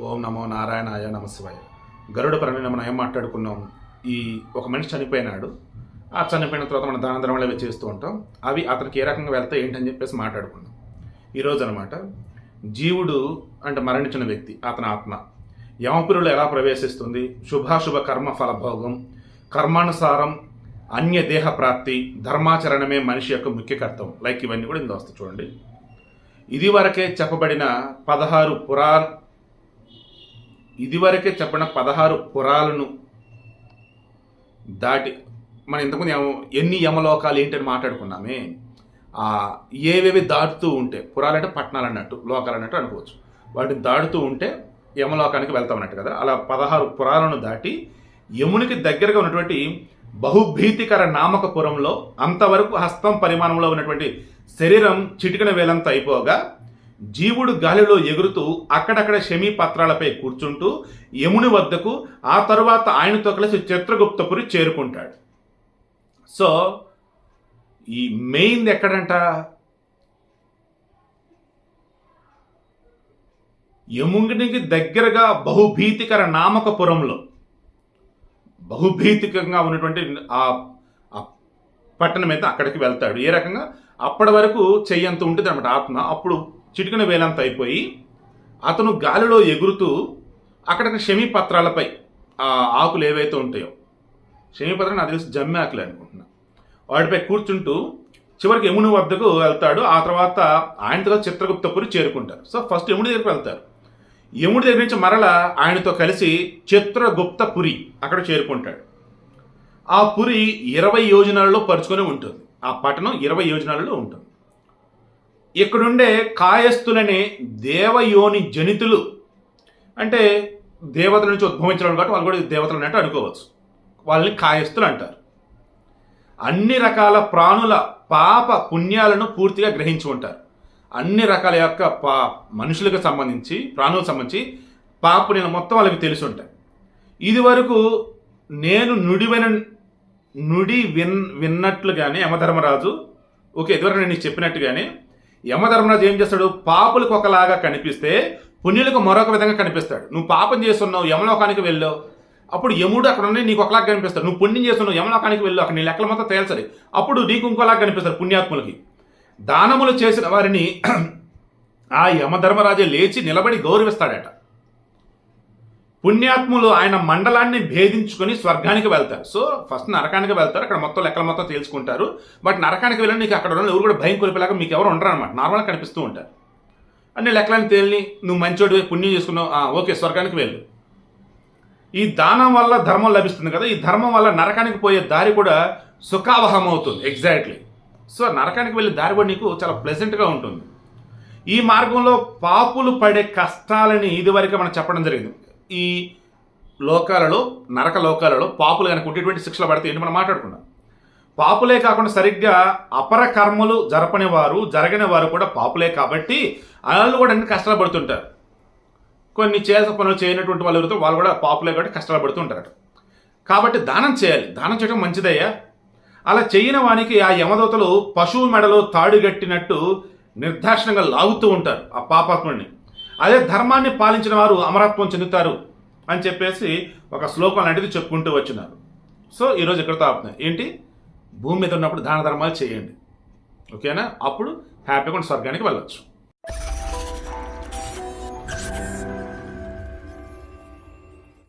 ఓం నమో నారాయణాయ నమశివాయ. గరుడ పరని మనం ఏం మాట్లాడుకున్నాం? ఈ ఒక మనిషి చనిపోయినాడు. ఆ చనిపోయిన తర్వాత మనం దాన ధర్మాలు అవి చేస్తూ ఉంటాం. అవి అతనికి ఏ రకంగా వెళ్తే ఏంటని చెప్పేసి మాట్లాడుకున్నాం. ఈరోజు అనమాట జీవుడు అంటే మరణించిన వ్యక్తి అతని ఆత్మ. యమపురులు ఎలా ప్రవేశిస్తుంది? శుభాశుభ కర్మ ఫలభోగం. కర్మానుసారం అన్య దేహ ప్రాప్తి ధర్మాచరణమే మనిషి యొక్క ముఖ్య కర్తవ్యం. లైక్ ఇవన్నీ కూడా ఇందులో వస్తాయి చూడండి. ఇదివరకే చెప్పబడిన పదహారు పురా ఇదివరకే చెప్పిన పదహారు పురాలను దాటి మనం ఇంతకుముందు ఎన్ని యమలోకాలు ఏంటని మాట్లాడుకున్నామే. ఏవేవి దాటుతూ ఉంటే పురాలంటే పట్టణాలు అన్నట్టు లోకాలు అన్నట్టు అనుకోవచ్చు. వాటిని దాటుతూ ఉంటే యమలోకానికి వెళ్తాం అన్నట్టు కదా. అలా పదహారు పురాలను దాటి యమునికి దగ్గరగా ఉన్నటువంటి బహుభీతికర నామకపురంలో అంతవరకు హస్తం పరిమాణంలో ఉన్నటువంటి శరీరం చిటికన వేలంతా అయిపోగా జీవుడు గాలిలో ఎగురుతూ అక్కడక్కడ షమీ పత్రాలపై కూర్చుంటూ యముని వద్దకు ఆ తరువాత ఆయనతో కలిసి చిత్రగుప్తపురి చేరుకుంటాడు. సో ఈ మెయిన్ ఎక్కడంట? యమునికి దగ్గరగా బహుభీతికర నామకపురంలో. బహుభీతికంగా ఉన్నటువంటి ఆ పట్టణం అయితే అక్కడికి వెళ్తాడు. ఏ రకంగా? అప్పటి వరకు చెయ్యంత ఉంటుంది అనమాట ఆత్మ. అప్పుడు చిటికన వేలంత అయిపోయి అతను గాలిలో ఎగురుతూ అక్కడ శమీ పత్రాలపై ఆ ఆకులు ఏవైతే ఉంటాయో శమీ పత్రం నాకు తెలిసి జమ్మి ఆకులు అనుకుంటున్నా. వాటిపై కూర్చుంటూ చివరికి యముని వద్దకు వెళ్తాడు. ఆ తర్వాత ఆయనతో చిత్రగుప్తపురి చేరుకుంటారు. సో ఫస్ట్ యముడి దగ్గరికి వెళ్తారు. యముడి దగ్గర నుంచి మరల ఆయనతో కలిసి చిత్రగుప్తపురి అక్కడ చేరుకుంటాడు. ఆ పురి ఇరవై యోజనాలలో పరుచుకొని ఉంటుంది. ఆ పట్టణం ఇరవై యోజనాలలో ఉంటుంది. ఇక్కడుండే కాయస్థులనే దేవయోని జనితులు అంటే దేవతల నుంచి ఉద్భవించడం కాబట్టి వాళ్ళు కూడా దేవతలు అన్నట్టు అనుకోవచ్చు. వాళ్ళని కాయస్థులు అంటారు. అన్ని రకాల ప్రాణుల పాప పుణ్యాలను పూర్తిగా గ్రహించి ఉంటారు. అన్ని రకాల యొక్క పా మనుషులకు సంబంధించి ప్రాణులకు సంబంధించి పాప నేను మొత్తం వాళ్ళకి తెలిసి ఉంటాయి. ఇది వరకు నేను నుడివైన నుడి విన్ విన్నట్లుగానే యమధర్మరాజు ఓకే ఇదివరకు నేను నీకు చెప్పినట్టుగానే యమధర్మరాజు ఏం చేస్తాడు? పాపులకు ఒకలాగా కనిపిస్తే పుణ్యులకు మరొక విధంగా కనిపిస్తాడు. నువ్వు పాపం చేస్తున్నావు యమలోకానికి వెళ్ళావు. అప్పుడు యముడు అక్కడ ఉండి నీకు ఒకలాగా కనిపిస్తాడు. నువ్వు పుణ్యం చేస్తున్నావు యమలోకానికి వెళ్ళు అక్కడ నీ లెక్కల మొత్తం తేల్చది. అప్పుడు నీకు ఇంకోలాగా కనిపిస్తాడు పుణ్యాత్ములకి. దానములు చేసిన వారిని ఆ యమధర్మరాజు లేచి నిలబడి గౌరవిస్తాడట. పుణ్యాత్ములు ఆయన మండలాన్ని భేదించుకొని స్వర్గానికి వెళ్తారు. సో ఫస్ట్ నరకానికి వెళ్తారు. అక్కడ మొత్తం లెక్కల మొత్తం తేల్చుకుంటారు. బట్ నరకానికి వెళ్ళి నీకు అక్కడ ఉన్న ఎవరు కూడా భయం కొలిపేలాగా మీకు ఎవరు ఉండరు అనమాట నార్మల్గా కనిపిస్తూ ఉంటారు. అన్ని లెక్కలను తేలిని నువ్వు మంచోడు పుణ్యం చేసుకున్నావు. ఓకే స్వర్గానికి వెళ్ళు. ఈ దానం వల్ల ధర్మం లభిస్తుంది కదా. ఈ ధర్మం వల్ల నరకానికి పోయే దారి కూడా సుఖావహం అవుతుంది ఎగ్జాక్ట్లీ సో నరకానికి వెళ్ళే దారి కూడా నీకు చాలా ప్లెజెంట్గా ఉంటుంది. ఈ మార్గంలో పాపులు పడే కష్టాలని ఇదివరకు మనం చెప్పడం జరిగింది. ఈ లోకాలలో నరక లోకాలలో పాపులు కనుక ఉండేటువంటి శిక్షలు పడితే ఏంటి మనం మాట్లాడుకున్నాం పాపులే కాకుండా సరిగ్గా అపర కర్మలు జరపని వారు జరగని వారు కూడా పాపులే కాబట్టి వాళ్ళు కూడా అన్ని కష్టాలు పడుతుంటారు కొన్ని చేసే పనులు చేయనటువంటి వాళ్ళు ఎవరితో వాళ్ళు కూడా పాపులే కాబట్టి కష్టాలు పడుతుంటారు కాబట్టి దానం చేయాలి. దానం చేయడం మంచిదయ్యా. అలా చేయని వానికి ఆ యమదూతలు పశువు మెడలో తాడుగట్టినట్టు నిర్దాక్షిణంగా లాగుతూ ఉంటారు ఆ పాపాత్ముడిని. అదే ధర్మాన్ని పాలించిన వారు అమరత్వం చెందుతారు అని చెప్పేసి ఒక శ్లోకం లాంటిది చెప్పుకుంటూ వచ్చినారు. సో ఈరోజు ఇక్కడ ఆపుతున్నాయి ఏంటి? భూమి మీద ఉన్నప్పుడు దాన ధర్మాలు చేయండి. ఓకేనా? అప్పుడు హ్యాపీగా స్వర్గానికి వెళ్ళొచ్చు.